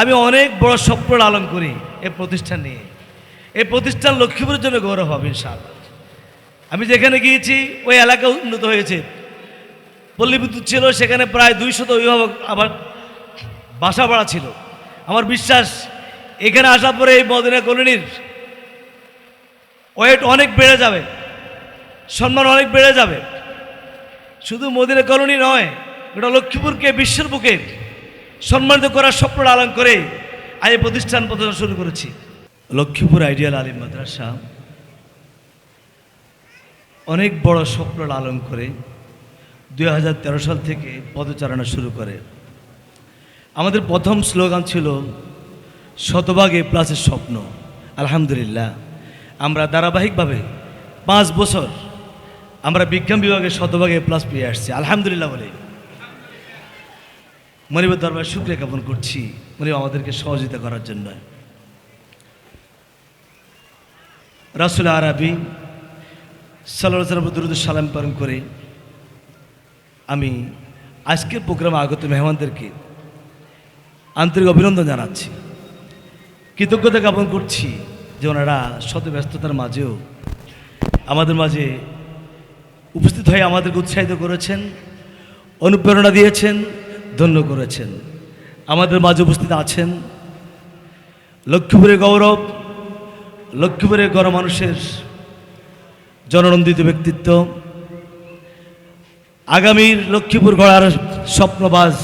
আমি অনেক বড় স্বপ্ন লালন করি এই প্রতিষ্ঠান নিয়ে। এই প্রতিষ্ঠান লক্ষ্মীপুরের জন্য গৌরব হবে, ইনশাআল্লাহ। আমি যেখানে গিয়েছি, ওই এলাকা উন্নত হয়েছে। পল্লী বিদ্যুৎ ছিল, সেখানে প্রায় দুইশত অভিভাবক আবার বাসা ভাড়া ছিল। আমার বিশ্বাস, এখানে আসার পরে এই মদিনা কলোনির ওয়েট অনেক বেড়ে যাবে, সম্মান অনেক বেড়ে যাবে। শুধু মদিনা কলোনি নয়, গোটা লক্ষ্মীপুরকে বিশ্বের বুকে সম্মানিত করার স্বপ্ন লালন করে আজ প্রতিষ্ঠান প্রতিষ্ঠান শুরু করেছি। লক্ষ্মীপুর আইডিয়াল আলিম মাদ্রাসা অনেক বড় স্বপ্ন লালন করে দু হাজার তেরো সাল থেকে পদচারণা শুরু করে। আমাদের প্রথম স্লোগান ছিল, শতভাগ প্লাসের স্বপ্ন। আলহামদুলিল্লাহ, আমরা ধারাবাহিকভাবে পাঁচ বছর আমরা বিজ্ঞান বিভাগে শতভাগে প্লাস পেয়ে আসছি। আলহামদুলিল্লাহ বলে। মনিবের দরবার শুক্রিয়া জ্ঞাপন করছি মনিব আমাদেরকে সহযোগিতা করার জন্য। রাসুল আরবি সাল্লাহ দুরুদ সালাম পালন করে আমি আজকের প্রোগ্রামে আগত মেহমানদেরকে আন্তরিক অভিনন্দন জানাচ্ছি। কৃতজ্ঞতা জ্ঞাপন করছি যে ওনারা শত ব্যস্ততার মাঝেও আমাদের মাঝে উপস্থিত হয়ে আমাদেরকে উৎসাহিত করেছেন, অনুপ্রেরণা দিয়েছেন ধন্য করেছেন। আমাদের মাঝে উপস্থিত আছেন লক্ষ্মীপুরের গৌরব, লক্ষ্মীপুরের গড় মানুষের জননন্দিত ব্যক্তিত্ব। আগামীর লক্ষ্মীপুর গড়ার স্বপ্নবাজ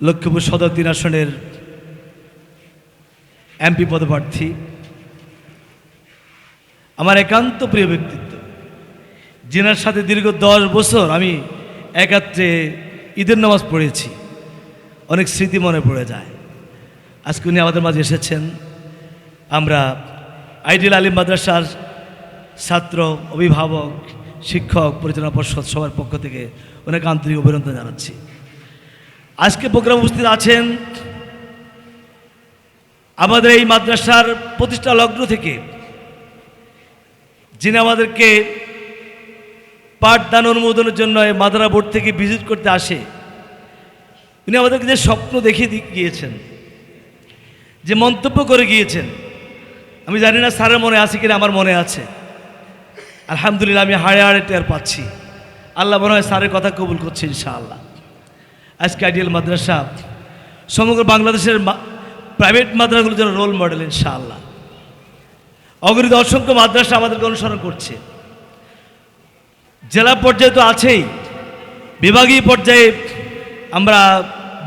লক্ষ্মীপুর সদর তিন আসনের এমপি পদপ্রার্থী। আমার একান্ত প্রিয় ব্যক্তিত্ব, যিনার সাথে দীর্ঘ দশ বছর আমি একাত্রে ঈদের নামাজ পড়েছি। অনেক স্মৃতি মনে পড়ে যায়। আজকে উনি আমাদের মাঝে এসেছেন। আমরা আইডিয়াল আলিম মাদ্রাসার ছাত্র, অভিভাবক, শিক্ষক, পরিচালনা পর্ষদ সবার পক্ষ থেকে অনেক আন্তরিক অভিনন্দন জানাচ্ছি। আজকে প্রোগ্রাম উপস্থিত আছেন আমাদের এই মাদ্রাসার প্রতিষ্ঠা লগ্ন থেকে যিনি আমাদেরকে পাঠদান অনুমোদনের জন্য মাদ্রা বোর্ড থেকে ভিজিট করতে আসে। উনি আমাদেরকে যে স্বপ্ন দেখিয়ে গিয়েছেন, যে মন্তব্য করে গিয়েছেন, আমি জানি না স্যারের মনে আছে কিনা, আমার মনে আছে। আলহামদুলিল্লাহ, আমি হাড়ে হাড়ে টের পাচ্ছি। আল্লাহ মনে হয় স্যারের কথা কবুল করছে ইনশাআল্লাহ। আজকে আইডিয়াল মাদ্রাসা, সমগ্র বাংলাদেশের প্রাইভেট মাদ্রাসাগুলোর জন্য রোল মডেল ইনশাআল্লাহ। অগণিত অসংখ্য মাদ্রাসা আমাদেরকে অনুসরণ করছে। জেলা পর্যায়ে তো আছেই। বিভাগীয় পর্যায়ে আমরা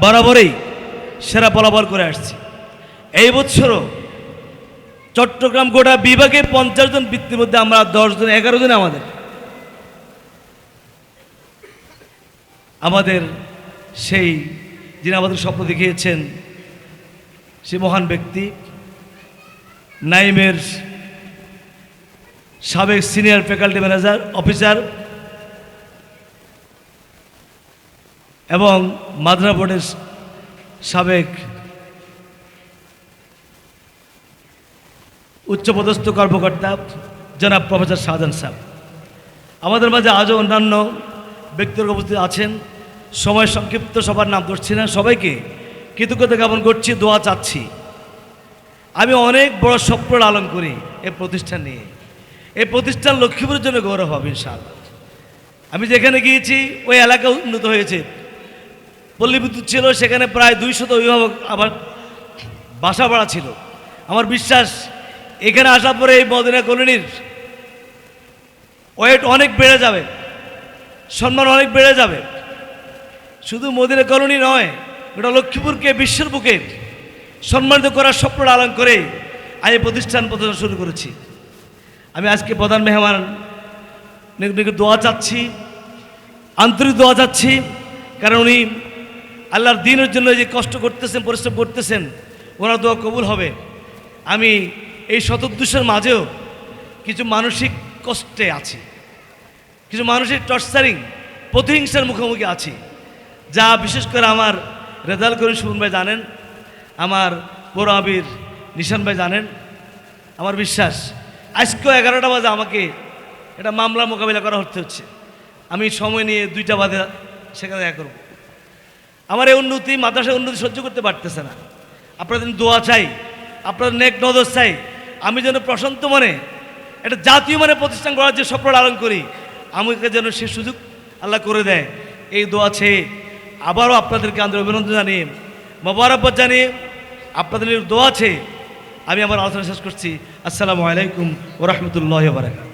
বরাবরই সেরা ফলাফল করে আসছি। এই বছরও চট্টগ্রাম গোটা বিভাগে পঞ্চাশ জন বৃত্তির মধ্যে আমরা দশ জন, এগারো জন আমাদের। আমাদের সেই যিনি আমাদের স্বপ্ন দেখিয়েছেন সে মহান ব্যক্তি, নাইমের সাবেক সিনিয়র ফ্যাকাল্টি ম্যানেজার অফিসার এবং মাদ্রা বোর্ডের সাবেক উচ্চপদস্থ কর্মকর্তা জনাব প্রফেসর শাহজাহান সাহেব। আমাদের মাঝে আজও অন্যান্য ব্যক্তিরা উপস্থিত আছেন। সময় সংক্ষিপ্ত সবার নাম ধরছি না। সবাইকে কৃতজ্ঞতা জ্ঞাপন করছি, দোয়া চাচ্ছি। আমি অনেক বড় স্বপ্ন লালন করি এই প্রতিষ্ঠান নিয়ে। এই প্রতিষ্ঠান লক্ষ্মীপুরের জন্য গৌরব হবে ইনশাআল্লাহ। আমি যেখানে গিয়েছি, ওই এলাকা উন্নত হয়েছে। পল্লী বিদ্যুৎ ছিল, সেখানে প্রায় দুইশত অভিভাবক আবার বাসা ভাড়া ছিল। আমার বিশ্বাস, এখানে আসার পরে এই মদিনা কলোনির ওয়েট অনেক বেড়ে যাবে, সম্মান অনেক বেড়ে যাবে। শুধু মদিনা কলোনি নয়, গোটা লক্ষ্মীপুরকে, বিশ্বের বুকে সম্মানিত করার স্বপ্ন লালন করে আমি প্রতিষ্ঠান প্রতিষ্ঠান শুরু করেছি। আমি আজকে প্রধান মেহমান দোয়া চাচ্ছি, আন্তরিক দোয়া চাচ্ছি, কারণ উনি আল্লাহর দিনের জন্য যে কষ্ট করতেছেন, পরিশ্রম করতেছেন, ওনার দোয়া কবুল হবে। আমি এই শতদুষের মাঝেও কিছু মানসিক কষ্টে আছি। কিছু মানসিক টর্চারিং প্রতিহিংসার মুখোমুখি আছি। যা বিশেষ করে আমার রেজাল করিম সুমন ভাই জানেন, আমার বড় আবির নিশান ভাই জানেন। আমার বিশ্বাস, আজকেও এগারোটা বাজে আমাকে এটা মামলা মোকাবিলা করা হতে হচ্ছে। আমি সময় নিয়ে দুইটা বাজে সেখানে দেখা করব। আমার এই উন্নতি মাদ্রাসার উন্নতি সহ্য করতে পারতেছে না। আপনাদের দোয়া চাই আপনাদের নেক নজর চাই। আমি যেন প্রশান্ত মনে, একটা জাতীয় মানে প্রতিষ্ঠান করার যে স্বপ্ন লালন করি, আমাকে যেন সে সুযোগ আল্লাহ করে দেয়। এই দোয়া চেয়ে আবারও আপনাদেরকে আন্তরিক অভিনন্দন জানিয়ে, মোবারকবাদ জানিয়ে আপনাদের দোয়া আছে আমি আমার আলোচনা শেষ করছি। আসসালামু আলাইকুম ও রহমতুল্লাহ বারাকাত